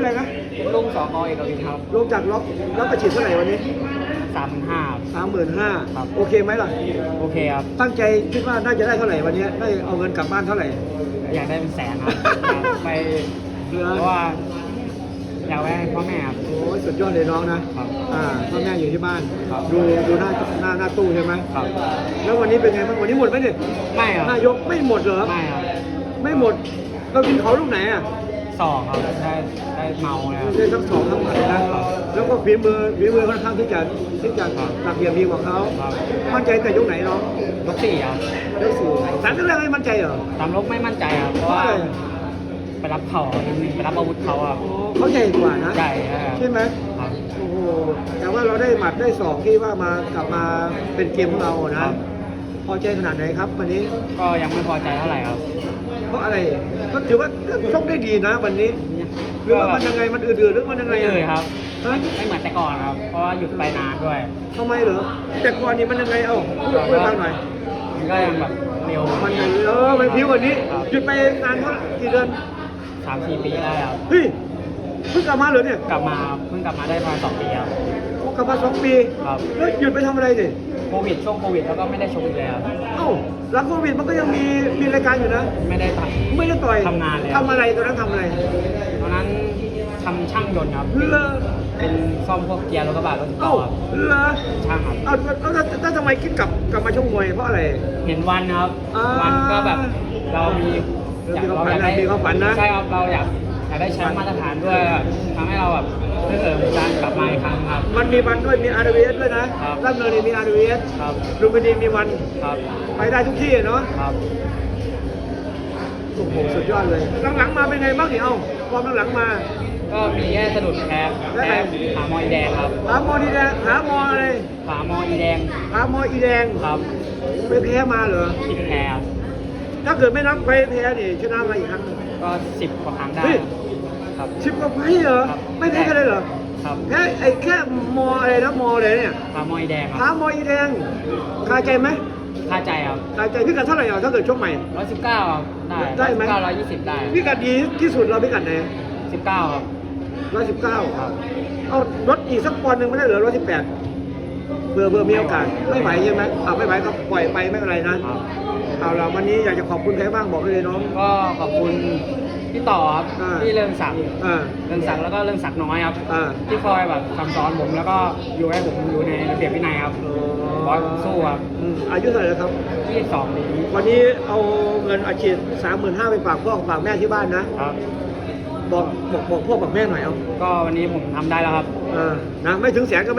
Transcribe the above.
ออะไรนะลุงสอกอเอกวินครับลงจากล็อกล็อกกระฉีดเท่าไหร่วันนี้สามห้า สามหมื่นห้าครับ โอเคไหมล่ะ โอเคครับ ตั้งใจคิดว่าน่าจะได้เท่าไหร่วันนี้ได้เอาเงินกลับบ้านเท่าไหร่ อยากได้เป็นแสนครับไปเหลือเพราะว่าอยากไว้ให้พ่อแม่ครับ โอ้ยสุดยอดเลยน้องนะครับ อ่าพ่อแม่อยู่ที่บ้านครับดูดูหน้าหน้าหน้าตู้ใช่ไหมครับ แล้ววันนี้เป็นไงบ้างวันนี้หมดไหมเนี่ยไม่ครับ ห้ายกไม่หมดเหรอไม่ครับ ไม่หมด เรากินเขาลูกไหนอะ สอกครับได้ได้เมาเลยครับ ได้ทั้งสองทั้งหมดนะแล้วก็ฝีมือฝีมือค่อนข้างที่จะที่จะครับหลักเหลี่ยมดีกว่าเขาครับ มั่นใจแต่ยกไหนน้องยกสี่ครับยกสี่สามก็เลยไม่มั่นใจเหรอตามลกไม่มั่นใจครับเพราะว่าไปรับเขาครับนิดนึงไปรับอาวุธเขาอะโอ้เขาใหญ่กว่านะใช่ครับใช่ไหมครับโอ้โหแต่ว่าเราได้หมัดได้สองที่ว่ามากลับมาเป็นเกมของเราอะนะ พอใจขนาดไหนครับวันนี้ก็ยังไม่พอใจเท่าไหร่ครับ เพราะอะไรก็ถือว่าชกได้ดีนะวันนี้หรือว่ามันยังไงมันอืดๆหรือมันยังไงไม่อะเลยครับฮะไม่เหมือนแต่ก่อนครับ เพราะว่าหยุดไปนานด้วยทำไมเหรอแต่ก่อนนี้มันยังไงเอ้าพูดให้ฟังหน่อยมันก็ยังแบบเร็วมันเออมันพิ้วกว่านี้ครับหยุดไปนานเท่าไหร่กี่เดือนสามสี่ปีได้ครับเฮ้ยเพิ่งกลับมาเหรอเนี่ยกลับมาเพิ่งกลับมาได้ประมาณสองปีครับกลับมาสองปีครับแล้วหยุดไปทำอะไรดิ โควิดช่วงโควิดแล้วก็ไม่ได้ชกอีกเลยครับเอ้าหลังโควิดมันก็ยังมีมีรายการอยู่นะ ไม่ได้ทไม่ได้ต่อยทำงานเลยทำอะไรตอนนั้นทำอะไรำตอนนั้นทำช่างยนต์ครับ เลอเป็นซ่อมพวกเกียร์รถกระบะรถสิบล้เอ้าอครับเลอช่างครับ เอาแล้วแล้วแล้วทำไมคิดกลับกลับมาชกมวยเพราะอะไร เห็นวันครับ อ่าวันก็แบบเรามีมีความฝันนะมีความฝันนะ ใช่ครับเราอยากอยากได้แชมป์มาตรฐานด้วยทำให้เราแบบ เพื่เสริมการกลับมาอีกครั้งครับ มันมีวันด้วยมีอาร์เวสด้วยนะครับรับเนินมีอาร์เวสครับลุมพินีมีวันครับ ไปได้ทุกที่เนาะครับโอ้โหสุดยอดเลยหลังๆมาเป็นไงบ้างเนี่ยเอ้าความหลังๆมา ก็มีแค่สะดุดแพ้แพ้ผามออีแดงครับหามอดีแดงหามออะไรผามออีแดงหามออีแดงครับไปแพ้มาเหรอติดแพ้ถ้าเกิดไม่นับไปแพ้เนี่ยชนะมาอีกครั้งก็สิบกว่าครั้งได้ ครับสิบกว่าไฟต์เหรอ ครับ ไม่แพ้กันเลยเหรอครับแพ้ไอ้แค่มออะไรนะมออะไรเนี่ยผามออีแดงคหารับหมออีแดงคาใจไหมค่าใจครับคาใจพี่กัดเท่าไหร่อะถ้าเกิดชกใหม่ ร้อยสิบเก้าครับได้ได้ไหม เก้าร้อยยี่สิบได้พี่กัดดีที่สุดเราพี่กัดไหนสิบเก้าครับร้อยสิบเก้าครับเอาลดอีกสักปอนด์หนึ่งไม่ได้เหรอร้อยสิบแปดเพื่อเพื่อมีโอกาสไม่ไหวใช่ไหมอ่าไม่ไหวก็ปล่อยไปไม่เป็นไรนะครับ เอาเราวันนี้อยากจะขอบคุณใครบ้างบอกเลยน้อง ก็ขอบคุณพี่ต่อครับอ่า พี่เริงศักดิ์อ่า เริงศักดิ์แล้วก็เริงศักดิ์น้อยครับอ่า ที่คอยแบบคำสอนผมแล้วก็อยู่ให้ผมอยู่ในระเบียบวินัยครับบอยผมสู้ครับอืมอายุเท่าไหร่แล้วครับ ที่สองปีวันนี้เอาเงินอาชีพสามหมื่นห้าไปฝากพ่อฝากแม่ที่บ้านนะ ครับ บอกบอกบอกพ่อบอกแม่หน่อยเอาก็วันนี้ผมทำได้แล้วครับ เออนะไม่ถึงแสนก็ไม่